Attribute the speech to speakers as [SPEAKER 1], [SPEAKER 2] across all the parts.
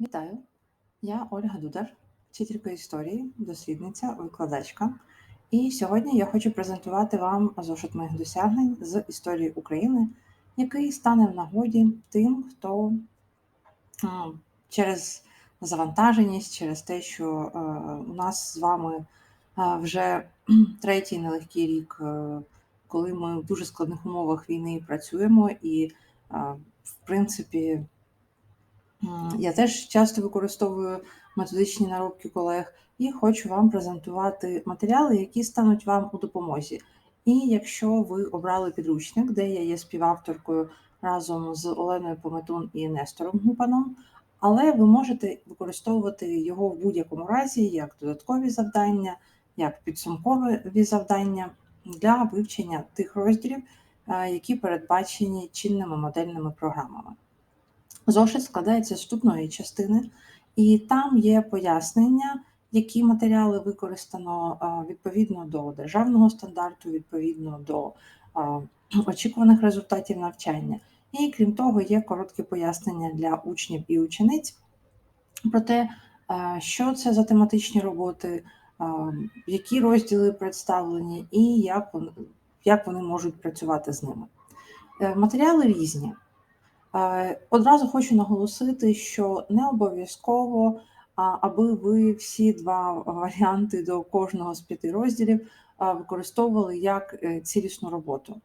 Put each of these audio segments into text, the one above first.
[SPEAKER 1] Вітаю! Я Ольга Дудар, вчителька історії, дослідниця, викладачка. І сьогодні я хочу презентувати вам зошит моїх досягнень з історії України, який стане в нагоді тим, хто через завантаженість, через те, що е, у нас з вами е, вже третій нелегкий рік, е, коли ми в дуже складних умовах війни працюємо, і, в принципі, я теж часто використовую методичні наробки колег і хочу вам презентувати матеріали, які стануть вам у допомозі. І якщо ви обрали підручник, де я є співавторкою разом з Оленою Пометун і Нестором Гупаном, але ви можете використовувати його в будь-якому разі як додаткові завдання, як підсумкові завдання для вивчення тих розділів, е, які передбачені чинними модельними програмами. Зошит складається з вступної частини, і там є пояснення, які матеріали використано відповідно до державного стандарту, відповідно до очікуваних результатів навчання. І крім того, є короткі пояснення для учнів і учениць про те, що це за тематичні роботи, які розділи представлені, і як вони, можуть працювати з ними. Е, матеріали різні. Одразу хочу наголосити, що не обов'язково, аби ви всі два варіанти до кожного з п'яти розділів використовували як е, цілісну роботу,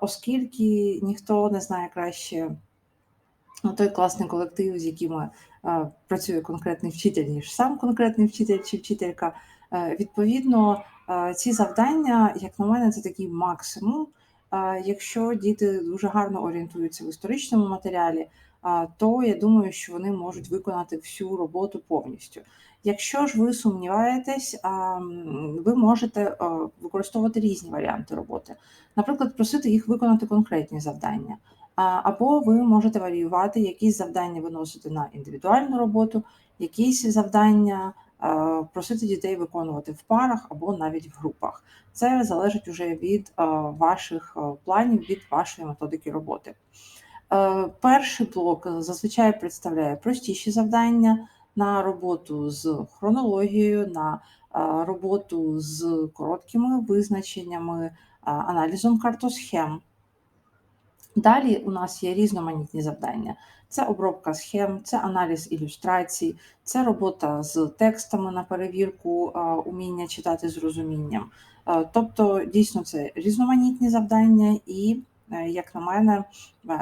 [SPEAKER 1] оскільки ніхто не знає краще той класний колектив, з яким працює конкретний вчитель, ніж сам конкретний вчитель чи вчителька. Е, відповідно, ці завдання, як на мене, це такий максимум. Якщо діти дуже гарно орієнтуються в історичному матеріалі, то я думаю, що вони можуть виконати всю роботу повністю. Якщо ж ви сумніваєтесь, ви можете використовувати різні варіанти роботи, наприклад, просити їх виконати конкретні завдання. Або ви можете варіювати, якісь завдання виносити на індивідуальну роботу, якісь завдання просити дітей виконувати в парах або навіть в групах. Це залежить уже від е, ваших е, планів, від вашої методики роботи. Перший блок зазвичай представляє простіші завдання на роботу з хронологією, на роботу з короткими визначеннями, аналізом картосхем. Далі у нас є різноманітні завдання: це обробка схем, це аналіз ілюстрацій, це робота з текстами на перевірку уміння читати з розумінням. Тобто, дійсно, це різноманітні завдання і, е, як на мене,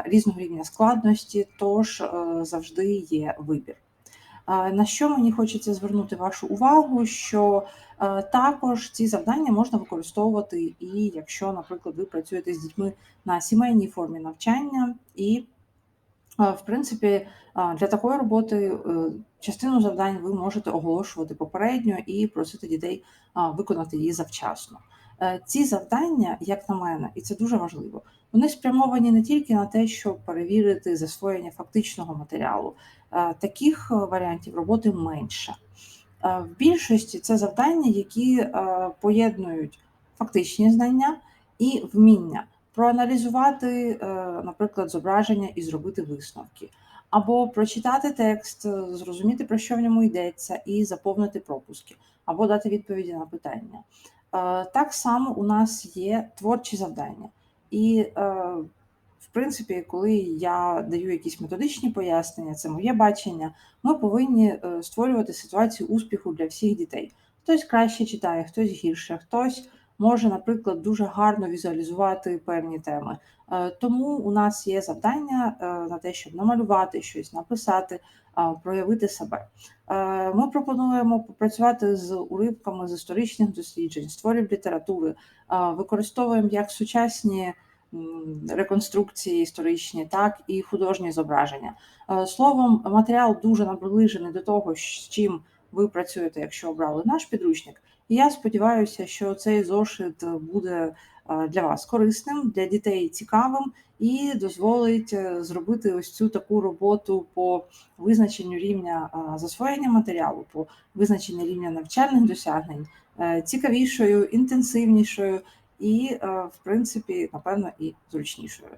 [SPEAKER 1] різного рівня складності, тож е, завжди є вибір. На що мені хочеться звернути вашу увагу, що Е, також ці завдання можна використовувати і якщо, наприклад, ви працюєте з дітьми на сімейній формі навчання, і, е, в принципі, е, для такої роботи частину завдань ви можете оголошувати попередньо і просити дітей виконати її завчасно. Ці завдання, як на мене, і це дуже важливо, вони спрямовані не тільки на те, щоб перевірити засвоєння фактичного матеріалу, таких варіантів роботи менше. Е, в більшості це завдання, які е, поєднують фактичні знання і вміння проаналізувати, е, наприклад, зображення і зробити висновки, або прочитати текст, зрозуміти, про що в ньому йдеться, і заповнити пропуски, або дати відповіді на питання. Так само у нас є творчі завдання. І в принципі, коли я даю якісь методичні пояснення, це моє бачення, ми повинні е, створювати ситуацію успіху для всіх дітей. Хтось краще читає, хтось гірше, хтось може, наприклад, дуже гарно візуалізувати певні теми. Е, тому у нас є завдання е, на те, щоб намалювати щось, написати, проявити себе. Ми пропонуємо попрацювати з уривками з історичних досліджень, створів літератури, використовуємо як сучасні реконструкції історичні, так і художні зображення. Е, словом, матеріал дуже наближений до того, з чим ви працюєте, якщо обрали наш підручник. І я сподіваюся, що цей зошит буде е, для вас корисним, для дітей цікавим і дозволить е, зробити ось цю таку роботу по визначенню рівня засвоєння матеріалу, по визначенню рівня навчальних досягнень цікавішою, інтенсивнішою і, е, в принципі, напевно, і зручнішою.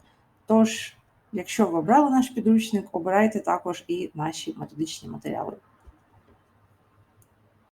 [SPEAKER 1] Тож, Якщо ви обрали наш підручник, обирайте також і наші методичні матеріали.